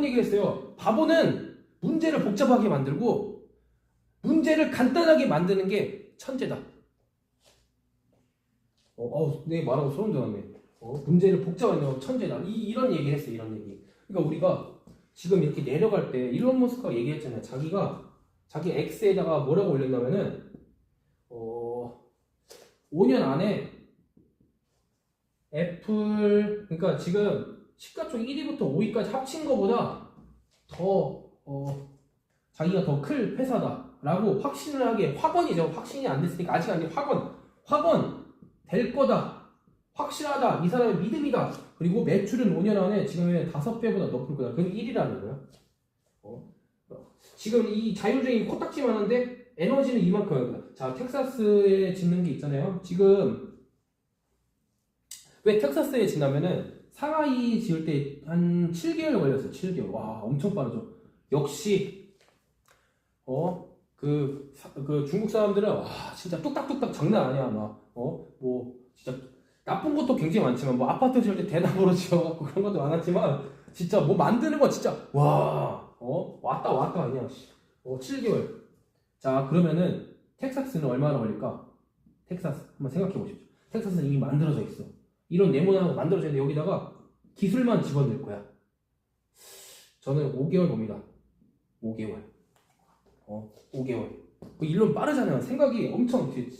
그런 얘기를 했어요. 바보는 문제를 복잡하게 만들고 문제를 간단하게 만드는 게 천재다. 어, 어, 내 말하고 소름 돋았네. 어, 문제를 복잡하게 천재다. 이, 이런 얘기를 했어요. 이런 얘기. 그러니까 우리가 지금 이렇게 내려갈 때 일론 머스크가 얘기했잖아요. 자기가 자기 X에다가 뭐라고 올렸냐면은 어 5년 안에 애플 그러니까 지금 시가총 1위부터 5위까지 합친 것보다 더 어, 자기가 더 클 회사다라고 확신을 하게 확언이죠. 확신이 안 됐으니까 아직 아니 확언. 확언. 될 거다. 확실하다. 이 사람의 믿음이다. 그리고 매출은 5년 안에 지금의 5배보다 높을 거다. 그게 1위라는 거야 어? 지금 이 자율주행이 코딱지 많은데 에너지는 이만큼인 거야 자 텍사스에 짓는 게 있잖아요. 지금 왜 텍사스에 짓냐면은 상하이 지을 때 한 7개월 걸렸어요. 7개월. 와 엄청 빠르죠. 역시 어 그, 사- 그 중국 사람들은 와 진짜 뚝딱뚝딱 장난 아니야 막 어 뭐 진짜 나쁜 것도 굉장히 많지만 뭐 아파트 지을 때 대나무로 지어갖고 그런 것도 많았지만 진짜 뭐 만드는 거 진짜 와 어 왔다 왔다 그냥 씨. 어 7개월. 자 그러면은 텍사스는 얼마나 걸릴까? 텍사스 한번 생각해 보십시오. 텍사스는 이미 만들어져 있어. 이런 네모나가 만들어져 있는데 여기다가 기술만 집어넣을 거야. 저는 5개월 봅니다. 5개월. 어 5개월. 그 일론 빠르잖아요. 생각이 엄청 진짜